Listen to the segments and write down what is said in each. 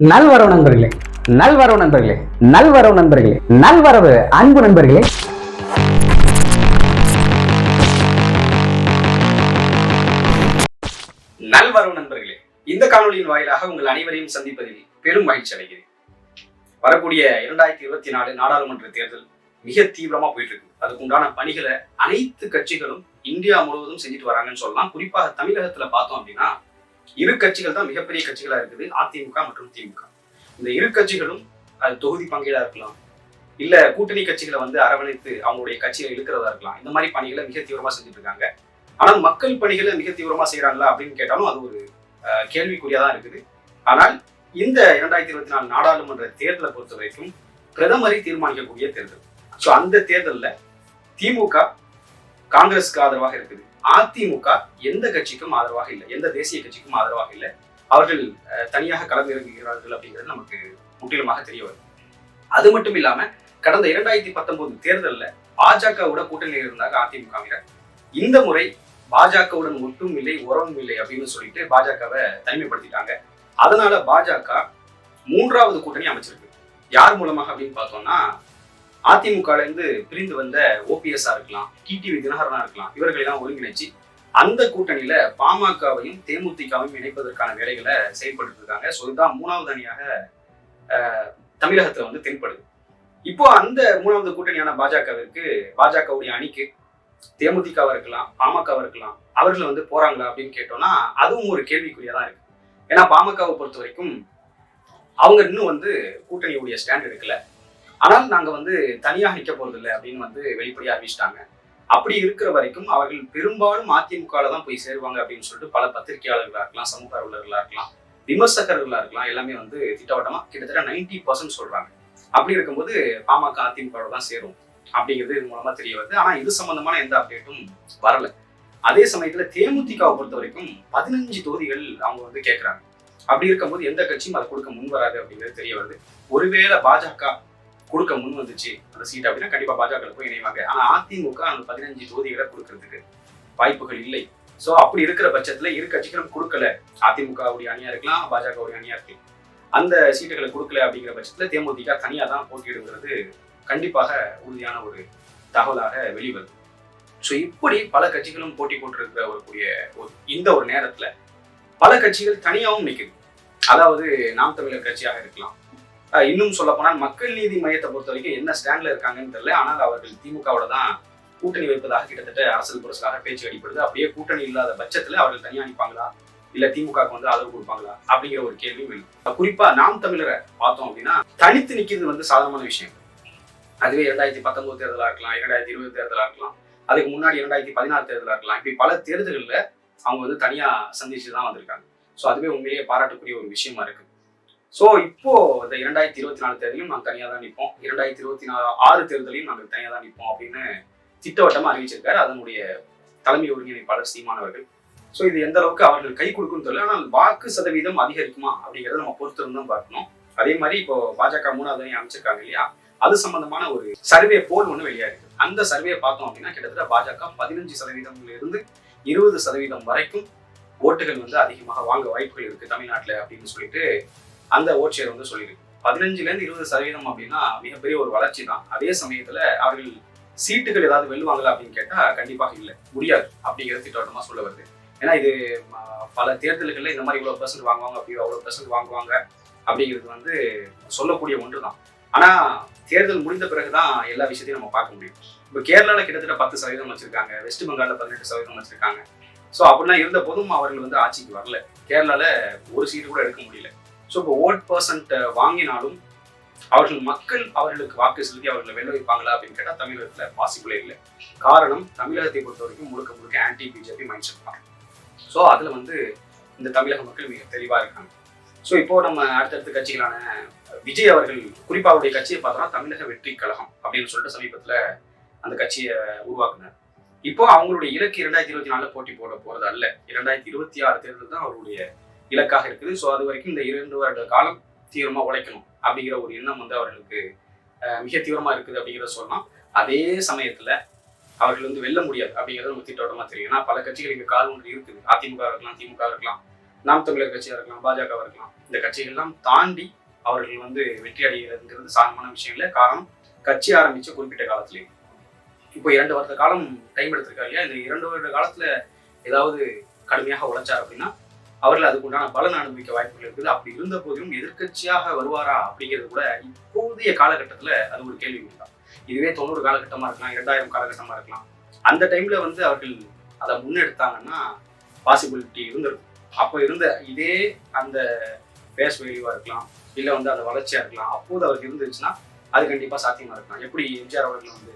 நல்வரவு நண்பர்களே நல்வரவு நண்பர்களே நல்வரவு நண்பர்களே நல்வரவு அன்பு நண்பர்களே. நல்வரவு நண்பர்களே இந்த காணொளியின் வாயிலாக உங்கள் அனைவரையும் சந்திப்பதில் பெரும் மகிழ்ச்சி அடைகிறேன். வரக்கூடிய இரண்டாயிரத்தி இருபத்தி நாலு நாடாளுமன்ற தேர்தல் மிக தீவிரமா போயிட்டு இருக்கு அதுக்கு உண்டான பணிகளை அனைத்து கட்சிகளும் இந்தியா முழுவதும் செஞ்சுட்டு வராங்கன்னு சொல்லலாம். குறிப்பாக தமிழகத்துல பார்த்தோம் அப்படின்னா இரு கட்சிகள் தான் மிகப்பெரிய கட்சிகளா இருக்குது. அதிமுக மற்றும் திமுக. இந்த இரு கட்சிகளும் அது தொகுதி பங்கீடா இருக்கலாம். இல்ல கூட்டணி கட்சிகளை வந்து அரவணைத்து அவங்களுடைய கட்சியை இழுக்கிறதா இருக்கலாம். இந்த மாதிரி பணிகளை மிக தீவிரமா செஞ்சுட்டு இருக்காங்க. ஆனால் மக்கள் பணிகளை மிக தீவிரமா செய்யறாங்களா அப்படின்னு கேட்டாலும் அது ஒரு அஹ், கேள்விக்குறியா தான் இருக்குது. ஆனால் இந்த இரண்டாயிரத்தி இருபத்தி நாலு நாடாளுமன்ற தேர்தலை பொறுத்த வரைக்கும் பிரதமரை தீர்மானிக்கக்கூடிய தேர்தல். ஸோ அந்த தேர்தல்ல திமுக காங்கிரஸ்க்கு ஆதரவாக இருக்குது. அதிமுக எந்த கட்சிக்கும் ஆதரவாக இல்லை எந்த தேசிய கட்சிக்கும் ஆதரவாக இல்லை. அவர்கள் அஹ், தனியாக களமிறங்குகிறார்கள் அப்படிங்கிறது நமக்கு முற்றிலுமாக தெரிய வரும் அது மட்டும் இல்லாம கடந்த இரண்டாயிரத்தி பத்தொன்பது தேர்தல்ல பாஜகவோட கூட்டணியில் இருந்தாங்க அதிமுகவினர் இந்த முறை பாஜகவுடன் ஒட்டும் இல்லை உறவும் இல்லை அப்படின்னு சொல்லிட்டு பாஜகவை தனிமைப்படுத்திட்டாங்க. அதனால பாஜக மூன்றாவது கூட்டணி அமைச்சிருக்கு. யார் மூலமாக அப்படின்னு பார்த்தோம்னா அதிமுகல இருந்து பிரிந்து வந்த ஓபிஎஸ்ஆ இருக்கலாம் டிடிவி தினகரனா இருக்கலாம் இவர்களெல்லாம் ஒருங்கிணைச்சு அந்த கூட்டணியில பாமகவையும் தேமுதிகவையும் இணைப்பதற்கான வேலைகளை செயல்பட்டு இருக்காங்க. ஸோ இதுதான் மூணாவது அணியாக தமிழகத்துல வந்து தென்படுது. இப்போ அந்த மூணாவது கூட்டணியான பாஜகவிற்கு பாஜகவுடைய அணிக்கு தேமுதிகவா இருக்கலாம் பாமகவா இருக்கலாம் அவர்கள் வந்து போறாங்களா அப்படின்னு கேட்டோம்னா அதுவும் ஒரு கேள்விக்குறியா தான் இருக்கு. ஏன்னா பாமகவை பொறுத்த வரைக்கும் அவங்க இன்னும் வந்து கூட்டணியுடைய ஸ்டாண்ட் எடுக்கல. ஆனால் நாங்க வந்து தனியாக நிற்க போறது இல்லை அப்படின்னு வந்து வெளிப்படையா அறிவிச்சிட்டாங்க. அப்படி இருக்கிற வரைக்கும் அவர்கள் பெரும்பாலும் அதிமுகவில் தான் போய் சேருவாங்க அப்படின்னு சொல்லிட்டு பல பத்திரிகையாளர்களா இருக்கலாம் சமூக ஆர்வலர்களா இருக்கலாம் விமர்சகர்களா இருக்கலாம் எல்லாமே வந்து திட்டவட்டமா கிட்டத்தட்ட நைன்டி பர்சன்ட் சொல்றாங்க. அப்படி இருக்கும்போது பாமக அதிமுக தான் சேரும் அப்படிங்கிறது இது மூலமா தெரிய வருது. ஆனா இது சம்பந்தமான எந்த அப்டேட்டும் வரல. அதே சமயத்துல தேமுதிகவை பொறுத்த வரைக்கும் பதினஞ்சு தொகுதிகள் அவங்க வந்து கேட்கறாங்க அப்படி இருக்கும்போது எந்த கட்சியும் அதை கொடுக்க முன் வராது அப்படிங்கிறது தெரிய வருது. ஒருவேளை பாஜக கொடுக்க முன் வந்துச்சு. அந்த சீட் அப்படின்னா கண்டிப்பா பாஜக போய் இணைவாங்க. ஆனா அதிமுக அந்த பதினஞ்சு தொகுதிகளை கொடுக்கறதுக்கு வாய்ப்புகள் இல்லை. சோ அப்படி இருக்கிற பட்சத்துல இரு கட்சிகளும் கொடுக்கல. அதிமுக உடைய அணியா இருக்கலாம் பாஜக உடைய அணியா இருக்கலாம். அந்த சீட்டுகளை கொடுக்கல அப்படிங்கிற பட்சத்துல தேமுதிக தனியா தான் போட்டியிடுங்கிறது கண்டிப்பாக உறுதியான ஒரு தகவலாக வெளிவருது ஸோ இப்படி பல கட்சிகளும் போட்டி போட்டிருக்கிற ஒரு கூடிய ஒரு இந்த ஒரு நேரத்துல பல கட்சிகள் தனியாகவும் நிற்குது அதாவது நாம் தமிழர் கட்சியாக இருக்கலாம் இன்னும் சொல்ல போனால் மக்கள் நீதி மையத்தை பொறுத்த வரைக்கும் என்ன ஸ்டாண்ட்ல இருக்காங்கன்னு தெரியல. ஆனால் அவர்கள் திமுகவோட தான் கூட்டணி வைப்பதாக கிட்டத்தட்ட அரசியல் புரட்சியாக பேச்சு அடிப்படுது அப்படியே கூட்டணி இல்லாத பட்சத்துல அவர்கள் தனியா நிற்பாங்களா இல்ல திமுகவுக்கு வந்து ஆதரவு கொடுப்பாங்களா? அப்படிங்கிற ஒரு கேள்வியும் வேணும் குறிப்பா நாம் தமிழரை பார்த்தோம் அப்படின்னா தனித்து நிக்கிறது வந்து சாதாரணமான விஷயம். அதுவே இரண்டாயிரத்தி பத்தொன்பது தேர்தலா இருக்கலாம் இரண்டாயிரத்தி இருபது தேர்தலா இருக்கலாம் அதுக்கு முன்னாடி இரண்டாயிரத்தி பதினாறு தேர்தலா இருக்கலாம் இப்படி பல தேர்தல்கள்ல அவங்க வந்து தனியா சந்திச்சு தான் வந்திருக்காங்க. ஸோ அதுவே உண்மையிலேயே பாராட்டக்கூடிய ஒரு விஷயமா இருக்கு. ஸோ இப்போ இந்த இரண்டாயிரத்தி இருபத்தி நாலு தேர்தலையும் நாங்கள் தனியாக தான் நிற்போம் இரண்டாயிரத்தி இருபத்தி நாலு ஆறு தேர்தலையும் நாங்கள் தனியாக தான் நிற்போம் அப்படின்னு திட்டவட்டமாக அறிவிச்சிருக்காரு. அதனுடைய தலைமை ஒருங்கிணைப்பாளர் சீமானவர்கள் ஸோ இது எந்த அளவுக்கு அவர்கள் கை கொடுக்கும்னு தெரியல. ஆனால் வாக்கு சதவீதம் அதிகரிக்குமா அப்படிங்கிறத நம்ம பொறுத்திருந்து தான் பார்க்கணும். அதே மாதிரி இப்போ பாஜக மூணாவது அமைச்சிருக்காங்க இல்லையா? அது சம்பந்தமான ஒரு சர்வே போல் ஒன்று வெளியாயிருக்கு. அந்த சர்வே பார்த்தோம் அப்படின்னா கிட்டத்தட்ட பாஜக பதினஞ்சு சதவீதம்ல இருந்து இருபது சதவீதம் வரைக்கும் ஓட்டுகள் வந்து அதிகமாக வாங்க வாய்ப்புகள் இருக்கு தமிழ்நாட்டில் அப்படின்னு சொல்லிட்டு அந்த ஓட் ஷேர் வந்து சொல்லியிருக்கு. பதினஞ்சுலேருந்து இருபது சதவீதம் அப்படின்னா மிகப்பெரிய ஒரு வளர்ச்சி தான். அதே சமயத்தில் அவர்கள் சீட்டுகள் ஏதாவது வெல்லுவாங்களா அப்படின்னு கேட்டால் கண்டிப்பாக இல்லை. முடியாது அப்படிங்கிறது திட்டவட்டமாக சொல்ல வருது. ஏன்னா இது பல தேர்தல்களில் இந்த மாதிரி இவ்வளோ பர்சன்ட் வாங்குவாங்க அப்படி அவ்வளோ பர்சன்ட் வாங்குவாங்க அப்படிங்கிறது வந்து சொல்லக்கூடிய ஒன்று தான். ஆனால் தேர்தல் முடிந்த பிறகு தான் எல்லா விஷயத்தையும் நம்ம பார்க்க முடியும். இப்போ கேரளாவில் கிட்டத்தட்ட பத்து சதவீதம் வச்சிருக்காங்க வெஸ்ட் பெங்காலில் பதினெட்டு சதவீதம் வச்சிருக்காங்க. ஸோ அப்படிலாம் இருந்த போதும் அவர்கள் வந்து ஆட்சிக்கு வரல. கேரளாவில் ஒரு சீட்டு கூட எடுக்க முடியல. ஸோ இப்போ ஓட் பர்சன்ட் வாங்கினாலும் அவர்கள் மக்கள் அவர்களுக்கு வாக்கு செலுத்தி அவர்களை வெல்ல வைப்பாங்களா அப்படின்னு கேட்டால் தமிழகத்தில் பாசிபிளே இல்லை. காரணம் தமிழகத்தை பொறுத்த வரைக்கும் முழுக்க முழுக்க ஆன்டி பிஜேபி மைண்ட் செட் தான். ஸோ அதில் வந்து இந்த தமிழக மக்கள் மிக தெளிவாக இருக்காங்க. ஸோ இப்போ நம்ம அடுத்தடுத்த கட்சிகளான விஜய் அவர்கள் குறிப்பாக அவருடைய கட்சியை பார்த்தோம்னா தமிழக வெற்றி கழகம் அப்படின்னு சொல்லிட்டு சமீபத்தில் அந்த கட்சியை உருவாக்குனார். இப்போ அவங்களுடைய இலக்கு இரண்டாயிரத்தி இருபத்தி நாலுல போட்டி போட போறது அல்ல. இரண்டாயிரத்தி இருபத்தி ஆறு தேர்தல் தான் அவருடைய இலக்காக இருக்குது. ஸோ அது வரைக்கும் இந்த இரண்டு வருட காலம் தீவிரமாக உழைக்கணும் அப்படிங்கிற ஒரு எண்ணம் வந்து அவர்களுக்கு மிக தீவிரமாக இருக்குது அப்படிங்கிறத சொல்லலாம். அதே சமயத்தில் அவர்கள் வந்து வெல்ல முடியாது அப்படிங்கிறது நமக்கு திட்டவட்டமா தெரியும். ஏன்னா பல கட்சிகள் இங்கே கால் ஒன்று இருக்குது. அதிமுக இருக்கலாம் திமுக இருக்கலாம் நாம் தமிழர் கட்சியாக இருக்கலாம் பாஜக இருக்கலாம். இந்த கட்சிகள்லாம் தாண்டி அவர்கள் வந்து வெற்றி அடைகிறதுங்கிறது சாதமான விஷயம் இல்லை. காரணம் கட்சி ஆரம்பித்த குறிப்பிட்ட காலத்துலேயும் இப்போ இரண்டு வருட காலம் டைம் எடுத்திருக்காரு இல்லையா? இந்த இரண்டு வருட காலத்தில் ஏதாவது கடுமையாக உழைச்சார் அப்படின்னா அவர்கள் அதுக்குண்டான பலன் அனுபவிக்க வாய்ப்புகள் இருக்குது. அப்படி இருந்த போதிலும் எதிர்க்கட்சியாக வருவாரா அப்படிங்கிறது கூட இப்போதைய காலகட்டத்தில் அது ஒரு கேள்வி தான் இதுவே தொண்ணூறு காலகட்டமாக இருக்கலாம் இரண்டாயிரம் காலகட்டமாக இருக்கலாம். அந்த டைம்ல வந்து அவர்கள் அதை முன்னெடுத்தாங்கன்னா பாசிபிலிட்டி இருந்திருக்கும். அப்போ இருந்த இதே அந்த பேஸ் வேல்யூவா இருக்கலாம் இல்லை வந்து அந்த வளர்ச்சியாக இருக்கலாம் அப்போது அவருக்கு இருந்துச்சுன்னா அது கண்டிப்பாக சாத்தியமாக இருக்கலாம். எப்படி எம்ஜிஆர் அவர்கள் வந்து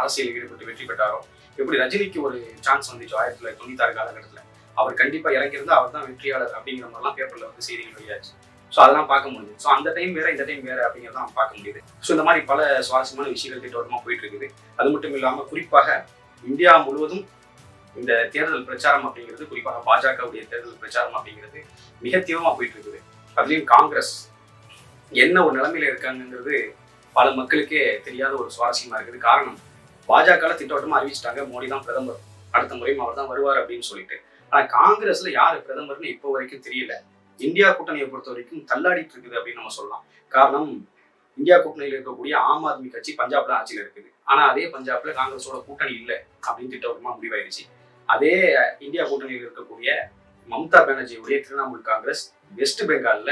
அரசியலில் ஈடுபட்டு வெற்றி பெற்றாரோ எப்படி ரஜினிக்கு ஒரு சான்ஸ் வந்துச்சு ஆயிரத்தி தொள்ளாயிரத்தி தொண்ணூத்தாறு காலகட்டத்தில் அவர் கண்டிப்பா இறங்கியிருந்தா அவர் தான் வெற்றியாளர் அப்படிங்கிற மாதிரிலாம் பேப்பர்ல வந்து செய்திகள் வெளியாச்சு. ஸோ அதெல்லாம் பார்க்க முடியுது. ஸோ அந்த டைம் வேற இந்த டைம் வேற அப்படிங்கிறத நம்ம பார்க்க முடியுது. ஸோ இந்த மாதிரி பல சுவாரஸ்யமான விஷயங்கள் திட்டவட்டமாக போயிட்டு இருக்குது அது மட்டும் இல்லாமல் குறிப்பாக இந்தியா முழுவதும் இந்த தேர்தல் பிரச்சாரம் அப்படிங்கிறது குறிப்பாக பாஜகவுடைய தேர்தல் பிரச்சாரம் அப்படிங்கிறது மிக தீவிரமா போயிட்டு இருக்குது அதுலயும் காங்கிரஸ் என்ன ஒரு நிலைமையில இருக்காங்கங்கிறது பல மக்களுக்கே தெரியாத ஒரு சுவாரஸ்யமா இருக்குது. காரணம் பாஜக திட்டவட்டமா அறிவிச்சிட்டாங்க. மோடி தான் பிரதமர். அடுத்த முறையும் அவர் தான் வருவார் அப்படின்னு சொல்லிட்டு. ஆனா காங்கிரஸ்ல யாரு பிரதமர்னு இப்போ வரைக்கும் தெரியல. இந்தியா கூட்டணியை பொறுத்த வரைக்கும் தள்ளாடிட்டு இருக்குது அப்படின்னு நம்ம சொல்லலாம். காரணம் இந்தியா கூட்டணியில் இருக்கக்கூடிய ஆம் ஆத்மி கட்சி பஞ்சாப்ல ஆட்சியில் இருக்குது. ஆனா அதே பஞ்சாப்ல காங்கிரஸோட கூட்டணி இல்லை அப்படின்னு திட்டவட்டமா முடிவாயிருச்சு அதே இந்தியா கூட்டணியில் இருக்கக்கூடிய மம்தா பானர்ஜியுடைய திரிணாமுல் காங்கிரஸ் வெஸ்ட் பெங்கால்ல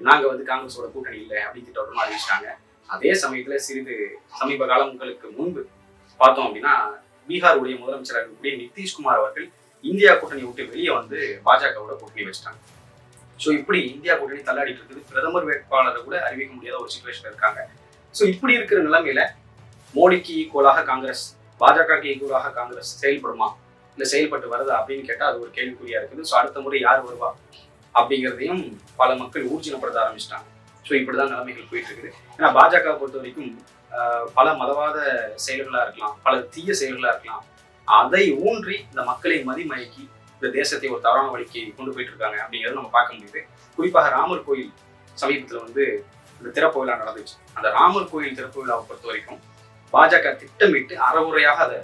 நாங்க வந்து காங்கிரஸோட கூட்டணி இல்லை அப்படின்னு திட்டவட்டமா அறிவிச்சிட்டாங்க. அதே சமயத்துல சிறிது சமீப காலங்களுக்கு முன்பு பார்த்தோம் அப்படின்னா பீகாருடைய முதலமைச்சராக இருக்கக்கூடிய நிதிஷ்குமார் அவர்கள் இந்தியா கூட்டணி விட்டு வெளியே வந்து பாஜகவோட கூட்டணி வச்சுட்டாங்க. ஸோ இப்படி இந்தியா கூட்டணி தள்ளாடிட்டு இருக்குது. பிரதமர் வேட்பாளரை கூட அறிவிக்க முடியாத ஒரு சுச்சுவேஷன் இருக்காங்க. ஸோ இப்படி இருக்கிற நிலைமையில மோடிக்கு ஈக்குவலாக காங்கிரஸ் பாஜகவுக்கு ஈக்குவலாக காங்கிரஸ் செயல்படுமா? இல்லை செயல்பட்டு வருதா? அப்படின்னு கேட்டால் அது ஒரு கேள்விக்குறியா இருக்குது. ஸோ அடுத்த முறை யார் வருவா? அப்படிங்கிறதையும் பல மக்கள் ஊர்ஜினப்படுத்த ஆரம்பிச்சிட்டாங்க. ஸோ இப்படிதான் நிலைமைகள் போயிட்டு இருக்குது. ஏன்னா பாஜக பொறுத்த வரைக்கும் பல மதவாத செயல்களாக இருக்கலாம் பல தீய செயல்களாக இருக்கலாம் அதை ஊன்றி இந்த மக்களை மதிமயக்கி இந்த தேசத்தை ஒரு தவறான வழிக்கு கொண்டு போயிட்டு இருக்காங்க அப்படிங்கிறத நம்ம பார்க்க முடியுது. குறிப்பாக ராமர் கோயில் சமீபத்தில் வந்து இந்த திறப்பு விழா நடந்துச்சு. அந்த ராமர் கோயில் திறப்பு விழாவை பொறுத்த வரைக்கும் பாஜக திட்டமிட்டு அறவுரையாக அதை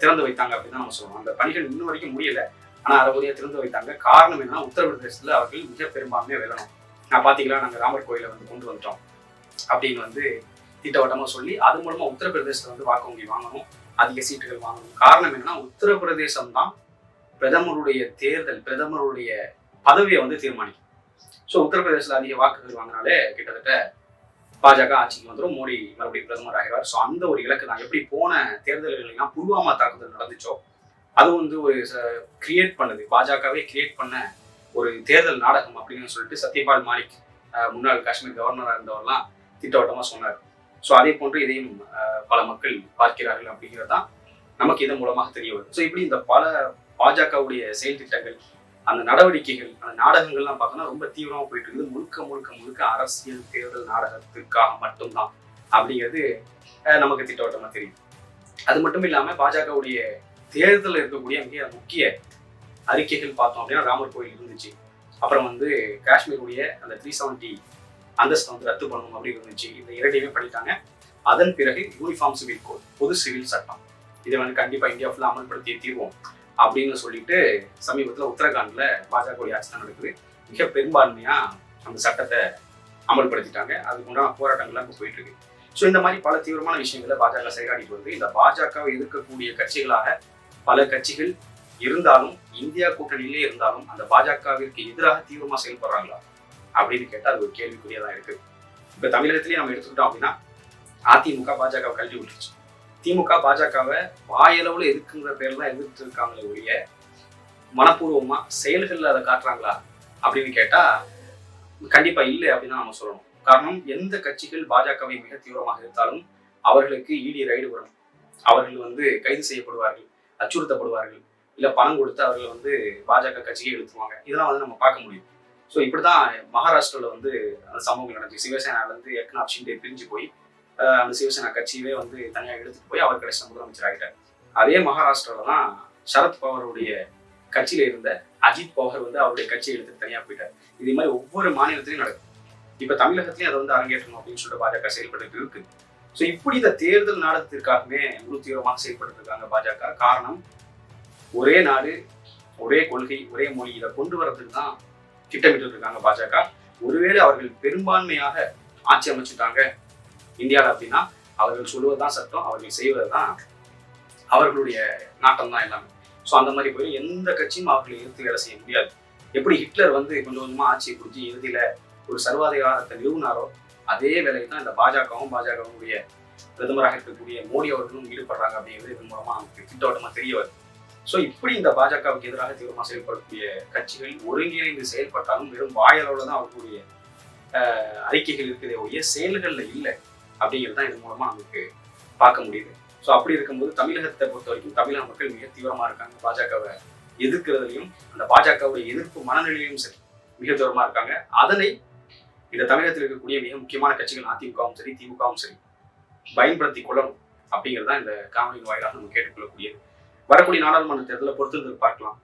திறந்து வைத்தாங்க அப்படின்னு தான் நம்ம சொல்றோம் அந்த பணிகள் இன்னும் வரைக்கும் முடியல. ஆனா அறவுரையா திறந்து வைத்தாங்க. காரணம் என்னன்னா உத்தரப்பிரதேசத்துல அவர்கள் மிக பெரும்பான்மையாக வெல்லணும் நான் பார்த்தீங்களா நாங்க ராமர் கோயிலை வந்து கொண்டு வந்துட்டோம் அப்படின்னு வந்து திட்டவட்டமாக சொல்லி அது மூலமா உத்தரப்பிரதேசத்தில் வந்து வாக்கு வங்கி வாங்கணும். அதிக சீட்டுகள் வாங்கணும். காரணம் என்னன்னா உத்தரப்பிரதேசம் தான் பிரதமருடைய தேர்தல் பிரதமருடைய பதவியை வந்து தீர்மானிக்கும். ஸோ உத்தரப்பிரதேசத்தில் அதிக வாக்குகள் வாங்கினாலே கிட்டத்தட்ட பாஜக ஆட்சிக்கு வந்துடும் மோடி மறுபடியும் பிரதமர் ஆகிறார். ஸோ அந்த ஒரு இலக்கு தான். எப்படி போன தேர்தல்கள்லாம் புல்வாமா தாக்குதல் நடந்துச்சோ அது வந்து ஒரு கிரியேட் பண்ணுது. பாஜகவே கிரியேட் பண்ண ஒரு தேர்தல் நாடகம் அப்படின்னு சொல்லிட்டு சத்யபால் மாலிக் முன்னாள் காஷ்மீர் கவர்னராக இருந்தவர்லாம் திட்டவட்டமாக சொன்னார். ஸோ அதே போன்று இதையும் பல மக்கள் பார்க்கிறார்கள் அப்படிங்கிறது தான் நமக்கு இதன் மூலமாக தெரிய வருது. ஸோ இப்படி இந்த பல பாஜகவுடைய செயல் திட்டங்கள் அந்த நடவடிக்கைகள் அந்த நாடகங்கள்லாம் பார்த்தோம்னா ரொம்ப தீவிரமாக போயிட்டு இருக்குது. முழுக்க முழுக்க முழுக்க அரசியல் தேர்தல் நாடகத்திற்காக மட்டும்தான் அப்படிங்கிறது நமக்கு திட்டவட்டமாக தெரியும் அது மட்டும் இல்லாமல் பாஜகவுடைய தேர்தலில் இருக்கக்கூடிய மிக முக்கிய அறிக்கைகள் பார்த்தோம் அப்படின்னா ராமர் கோயில் இருந்துச்சு. அப்புறம் வந்து காஷ்மீருடைய அந்த த்ரீ செவன்டி அந்தஸ்தை வந்து ரத்து பண்ணணும் அப்படின்னு இருந்துச்சு இந்த இரண்டையுமே பண்ணிட்டாங்க. அதன் பிறகு யூனிஃபார்ம் சிவில் கோட் பொது சிவில் சட்டம். இதை வந்து கண்டிப்பா இந்தியா ஃபுல்லாக அமல்படுத்தியே தீர்வோம் அப்படின்னு சொல்லிட்டு சமீபத்தில் உத்தரகாண்ட்ல பாஜக ஆட்சி தான் நடக்குது. மிக பெரும்பான்மையா அந்த சட்டத்தை அமல்படுத்திட்டாங்க. அதுக்கு உண்டான போராட்டங்கள்லாம் இப்போ போயிட்டு இருக்கு. ஸோ இந்த மாதிரி பல தீவிரமான விஷயங்களை பாஜக செயலாடிட்டு வருது. இந்த பாஜகவை எதிர்க்கக்கூடிய கட்சிகளாக பல கட்சிகள் இருந்தாலும் இந்தியா கூட்டணியிலே இருந்தாலும் அந்த பாஜகவிற்கு எதிராக தீவிரமா செயல்படுறாங்களா? அப்படின்னு கேட்டால் அது ஒரு கேள்விக்குரியதாக தான் இப்போ இப்ப தமிழகத்திலேயே நம்ம எடுத்துக்கிட்டோம் அப்படின்னா அதிமுக பாஜகவை கல்வி விட்டுருச்சு. திமுக பாஜகவை வாயளவில் எதிர்க்குங்கிற பேர் தான் எதிர்த்து இருக்காங்களே ஒழிய மனப்பூர்வமா செயல்களில் அதை காட்டுறாங்களா அப்படின்னு கேட்டால் கண்டிப்பாக இல்லை அப்படின்னு தான் நம்ம சொல்லணும். காரணம் எந்த கட்சிகள் பாஜகவை மிக தீவிரமாக இருந்தாலும் அவர்களுக்கு இடி ரைடு வரும். அவர்கள் வந்து கைது செய்யப்படுவார்கள் அச்சுறுத்தப்படுவார்கள் இல்லை பணம் கொடுத்து அவர்கள் வந்து பாஜக கட்சியை இழுத்துருவாங்க. இதெல்லாம் வந்து நம்ம பார்க்க முடியும். ஸோ இப்படிதான் மகாராஷ்டிராவில் வந்து அந்த சம்பவங்கள் நடந்துச்சு. சிவசேனாவிலேருந்து இருந்து ஏக்நாத் ஷிண்டே பிரிஞ்சு போய் அந்த சிவசேனா கட்சியவே வந்து தனியாக எடுத்துட்டு போய் அவர் கடைசி முதலமைச்சர் ஆகிட்டார் அதே மகாராஷ்டிராவில் தான் சரத் பவாருடைய கட்சியில இருந்த அஜித் பவார் வந்து அவருடைய கட்சியை எடுத்து தனியாக போயிட்டார். இதே மாதிரி ஒவ்வொரு மாநிலத்திலையும் நடக்கும் இப்போ தமிழகத்திலையும் அதை வந்து அரங்கேற்றணும் அப்படின்னு சொல்லிட்டு பாஜக செயல்பட்டு இருக்கு. ஸோ இப்படி இந்த தேர்தல் நாடகத்திற்காகவே முழு தீவிரமாக செயல்பட்டு இருக்காங்க பாஜக. காரணம் ஒரே நாடு ஒரே கொள்கை ஒரே மொழி இதை கொண்டு வரதுக்கு தான் திட்டமிட்டு இருக்காங்க பாஜக. ஒருவேளை அவர்கள் பெரும்பான்மையாக ஆட்சி அமைச்சுட்டாங்க இந்தியாவில் அப்படின்னா அவர்கள் சொல்லுவதுதான் சட்டம் அவர்கள் செய்வது தான் அவர்களுடைய நாட்டம் தான் எல்லாமே. ஸோ அந்த மாதிரி போய் எந்த கட்சியும் அவர்களை எதிர்த்து வேலை செய்ய முடியாது. எப்படி ஹிட்லர் வந்து கொஞ்சம் கொஞ்சமாக ஆட்சியை பிடிச்சி இறுதியில் ஒரு சர்வாதிகாரத்தை நிறுவினாரோ அதே வேலையை தான் இந்த பாஜகவும் பாஜகவுடைய பிரதமராக இருக்கக்கூடிய மோடி அவர்களும் ஈடுபடுறாங்க அப்படிங்கிறது இதன் மூலமாக நமக்கு திட்டவட்டமா தெரிய வருது. ஸோ இப்படி இந்த பாஜகவுக்கு எதிராக தீவிரமாக செயல்படக்கூடிய கட்சிகள் ஒருங்கிணைந்து செயல்பட்டாலும் வெறும் வாயளவில் தான் அவர்களுடைய அறிக்கைகள் இருக்குதே ஒழிய செயல்களில் இல்லை அப்படிங்கிறது தான் இதன் மூலமாக நமக்கு பார்க்க முடியுது. ஸோ அப்படி இருக்கும்போது தமிழகத்தை பொறுத்த வரைக்கும் தமிழக மக்கள் மிக தீவிரமாக இருக்காங்க. பாஜகவை எதிர்க்கிறதுலையும் அந்த பாஜகவுடைய எதிர்ப்பு மனநிலையிலும் சரி மிக தூரமாக இருக்காங்க. அதனை இந்த தமிழகத்தில் இருக்கக்கூடிய மிக முக்கியமான கட்சிகள் அதிமுகவும் சரி திமுகவும் சரி பயன்படுத்தி கொள்ளணும் அப்படிங்கிறது தான் இந்த காணொலியின் வாயிலாக நம்ம கேட்டுக்கொள்ளக்கூடியது. வரக்கூடிய நாடாளுமன்ற தேர்தலை பொறுத்து பார்க்கலாம்.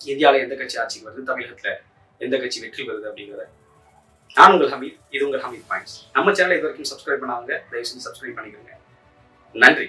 இந்தியாவில் எந்த கட்சி ஆட்சிக்கு வருது தமிழகத்தில் எந்த கட்சி வெற்றி பெறுது அப்படிங்கிறத. நான் உங்கள் ஹமீத் இது உங்கள் ஹமீத் பாயிண்ட்ஸ். நம்ம சேனலை இது வரைக்கும் சப்ஸ்கிரைப் பண்ணாங்க தயவு செஞ்சு சப்ஸ்கிரைப் பண்ணிக்கோங்க. நன்றி.